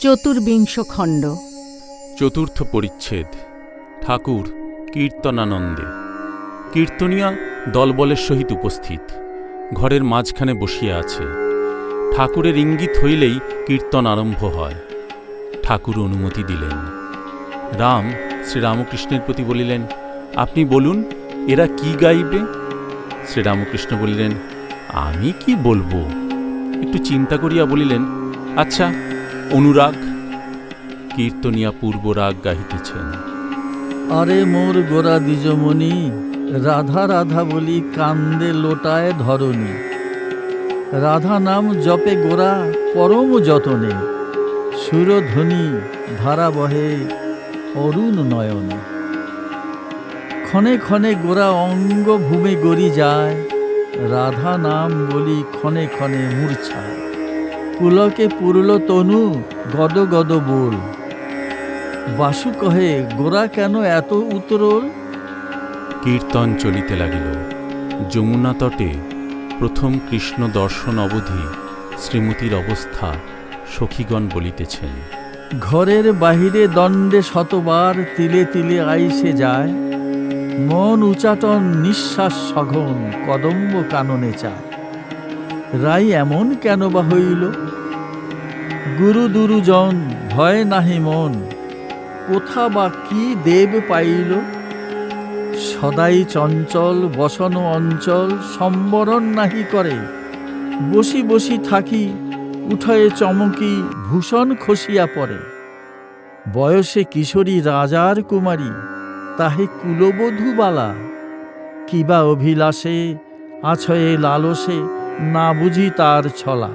চতুর্বিংশ খণ্ড। চতুর্থ পরিচ্ছেদ। ঠাকুর কীর্তনানন্দে। কীর্তনিয়া দলবলের সহিত উপস্থিত। ঘরের মাঝখানে বসিয়া আছে। ঠাকুরের ইঙ্গিত হইলেই কীর্তন আরম্ভ হয়। ঠাকুর অনুমতি দিলেন। রাম শ্রীরামকৃষ্ণের প্রতি বলিলেন, আপনি বলুন, এরা কি গাইবে? শ্রীরামকৃষ্ণ বলিলেন, আমি কি বলব? একটু চিন্তা করিয়া বলিলেন আচ্ছা অনুরাগ, কীর্তনিয়া পূর্ব রাগ গাহিতেছেন। আরে মোর গোরা দ্বিজমণি, রাধা রাধা বলি কান্দে লোটায় ধরণী। রাধা নাম জপে গোরা পরম যতনে, সুরধ্বনি ধারা বহে অরুণ নয়নে। ক্ষণে ক্ষণে গোরা অঙ্গ ভূমে গড়ি যায়, রাধা নাম বলি ক্ষণে ক্ষণে মূর্ছায় পুলকে পুরল তনু গদ গদ বোল। বাসু কহে গোরা কেন এত উতরল? কীর্তন চলিতে লাগিল। যমুনা তটে প্রথম কৃষ্ণ দর্শন অবধি শ্রীমতীর অবস্থা সখীগণ বলিতেছেন। ঘরের বাহিরে দণ্ডে শতবার তিলে তিলে আইসে যায়। মন উচাটন নিঃশ্বাস সঘন কদম্ব কাননে চায়। রাই এমন কেন বা হইল? গুরু দুরুজন, ভয় নাহি মন, কোথা বা কি দেব পাইল? সদাই চঞ্চল, বসন অঞ্চল, সম্বরণ নাহি করে। বসি বসি থাকি, উঠয়ে চমকি, ভূষণ খসিয়া পড়ে। বয়সে কিশোরী রাজার কুমারী, তাহে কুলবধূ বালা। কিবা অভিলাষে, আছয়ে লালসে না বুঝি তার ছলা।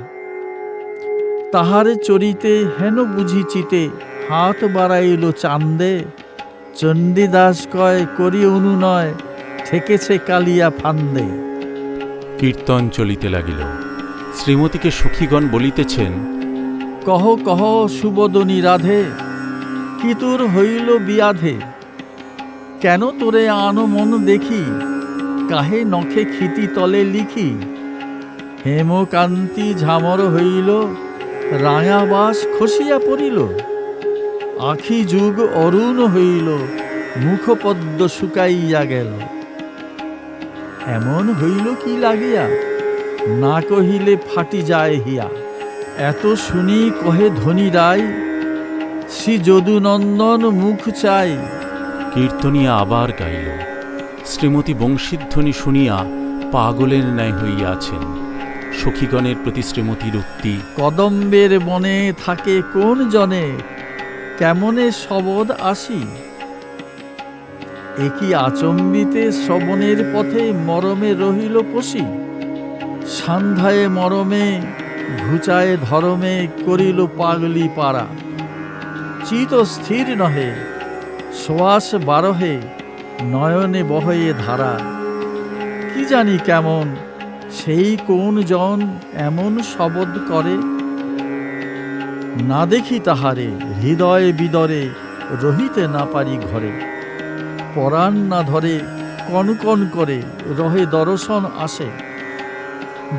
তাহারে চরিতে হেন বুঝি চিতে হাত বাড়াইল চান্দে। চণ্ডীদাস কয় করি অনুনয় ঠেকেছে কালিয়া ফান্দে। কীর্তন চলিতে লাগিল। শ্রীমতীকে সখীগণ বলিতেছেন কহ কহ সুবদনী রাধে কি তোর হইল বিয়াধে? কেন তোরে আনো মন দেখি? কাহে নখে ক্ষিতি তলে লিখি? হেমকান্তি ঝামর হইল রায়াবাস খসিয়া পড়িল। আখি যুগ অরুণ হইল, মুখপদ্ম শুকাইয়া গেল। এমন হইল কি লাগিয়া? না কহিলে ফাটি যায় হিয়া। এত শুনি কহে ধনী রায় শ্রী যদুনন্দন মুখ চাই। কীর্তনিয়া আবার গাইল। শ্রীমতী বংশীধ্বনি শুনিয়া পাগলের ন্যায় হইয়াছেন। সখীগণের প্রতি শ্রীমতীর উক্তি কদম্বের বনে থাকে কোন জনে? কেমনে শবদ আসি? একই আচম্বিতে শ্রবণের পথে মরমে রহিল পশি? সান্ধ্যায় মরমে ঘুচায় ধরমে করিল পাগলি পাড়া। চিত স্থির নহে শ্বাস বারহে, নয়নে বহয়ে ধারা। কি জানি কেমন সেই কোন জন এমন শবদ করে? না দেখি তাহারে হৃদয়ে বিদরে রহিতে না পারি ঘরে। পরাণ না ধরে কন কন করে রহে দর্শন আসে।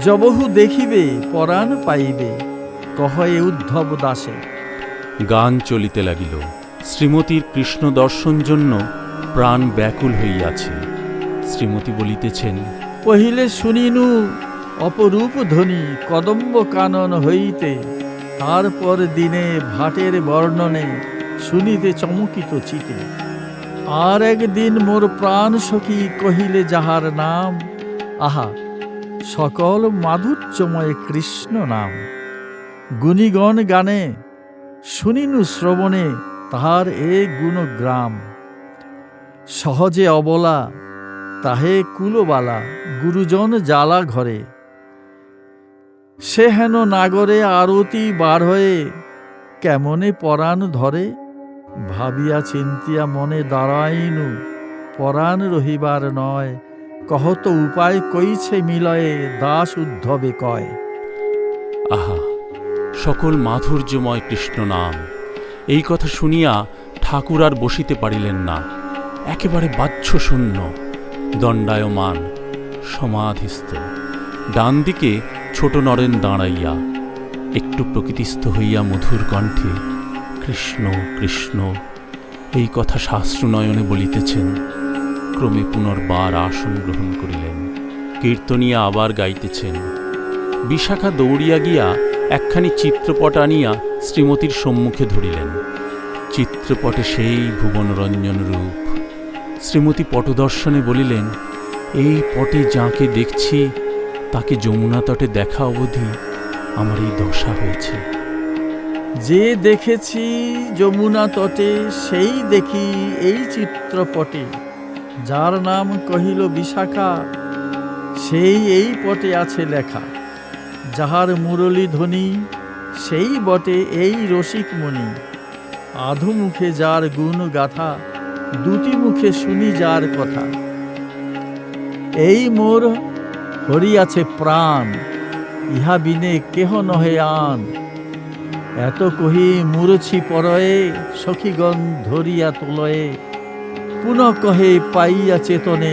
জবহু দেখিবে, পরাণ পাইবে, কহয়ে উদ্ধব দাসে। গান চলিতে লাগিল। শ্রীমতীর কৃষ্ণ দর্শন জন্য প্রাণ ব্যাকুল হইয়াছে। শ্রীমতী বলিতেছেন পহিলে শুনিনু, অপরূপ ধ্বনি কদম্ব কানন হইতে, তারপর দিনে ভাটের বর্ণনে শুনিতে চমকিত চিতে। আর একদিন মোর প্রাণ সখী কহিলে যাহার নাম, আহা, সকল মাধুর্যময় কৃষ্ণ নাম। গুণীগণ গানে, শুনিনু শ্রবণে তাহার এ গুণগ্রাম। সহজে অবলা তাহে কুলবালা গুরুজন জ্বালা ঘরে। সে হেন নাগরে আরতি বার হয়ে কেমনে পরাণ ধরে? ভাবিয়া চিন্তিয়া মনে দাঁড়াইনু, পরাণ রহিবার নয়। কহত উপায় কইছে মিলয়ে দাস উদ্ধবে কয়। আহা, সকল মাধুর্যময় কৃষ্ণ নাম। এই কথা শুনিয়া ঠাকুর আর বসিতে পারিলেন না। একেবারে বাহ্য শূন্য দণ্ডায়মান, সমাধিস্থ। ডান দিকে ছোট নরেন দাঁড়াইয়া, একটু প্রকৃতিস্থ হইয়া মধুর কণ্ঠে, কৃষ্ণ কৃষ্ণ, এই কথা শাস্ত্রনয়নে বলিতেছেন। ক্রমে পুনর্বার আসন গ্রহণ করিলেন, কীর্তনিয়া আবার গাইতেছেন। বিশাখা দৌড়িয়া গিয়া একখানি চিত্রপট আনিয়া শ্রীমতীর সম্মুখে ধরিলেন। চিত্রপটে সেই ভুবনরঞ্জন রূপ শ্রীমতী পটদর্শনে বলিলেন, এই পটে যাকে দেখছি, তাকে যমুনা তটে দেখা অবধি আমার এই দশা হয়েছে। যে দেখেছি যমুনা তটে, সেই দেখি এই চিত্রপটে। যার নাম কহিল বিশাখা, সেই এই পটে আছে লেখা। যাহার মুরলী ধ্বনি, সেই বটে এই রসিক মণি আধু মুখে যার গুণ গাথা দুটি মুখে শুনি যার কথা। এই মোর হরিয়াছে প্রাণ, ইহা বিনে কেহ নহে আন। এত কহি মুরছি পরয়ে, সখীগণ ধরিয়া তোলয়ে। পুনঃ কহে পাইয়া চেতনে,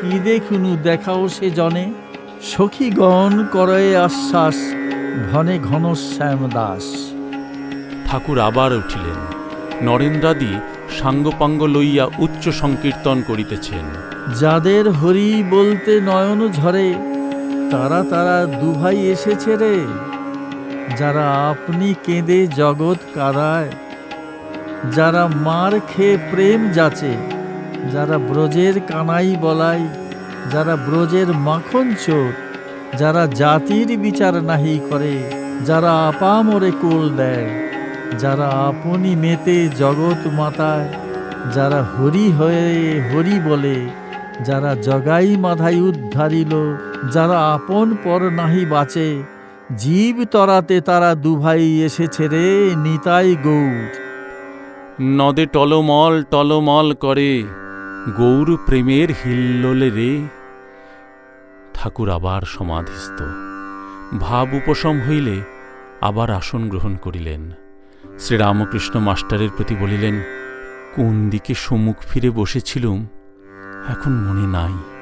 কি দেখুনু দেখাও সে জনে? সখীগণ করয়ে আশ্বাস ঘনে ঘন শ্যাম দাস ঠাকুর আবার উঠিলেন। নরেন্দ্রাদি সাঙ্গপাঙ্গ লইয়া উচ্চ সংকীর্তন করিতেছেন। যাদের হরি বলতে নয়ন ঝরে, তারা তারা দুভাই এসেছে রে। যারা আপনি কেঁদে জগৎ কারায় যারা মার খেয়ে প্রেম যাচে, যারা ব্রজের কানাই বলাই, যারা ব্রজের মাখন চোর, যারা জাতির বিচার নাহি করে, যারা আপামরে কোল দেয়। যারা আপনি মেতে জগৎ মাতায়, যারা হরি হয়ে হরি বলে, যারা জগাই মাধাই উদ্ধারিল, যারা আপন পর নাহি বাঁচে, জীব তরাতে তারা দুভাই এসেছে রে নিতাই গৌর। নদে টলমল টলমল করে, গৌর প্রেমের হিল্লোলে রে। ঠাকুর আবার সমাধিস্থ। ভাব উপশম হইলে আবার আসন গ্রহণ করিলেন। শ্রীরামকৃষ্ণ মাস্টারের প্রতি বলিলেন কোন দিকে সম্মুখ ফিরে বসেছিলুম? এখন মনে নাই।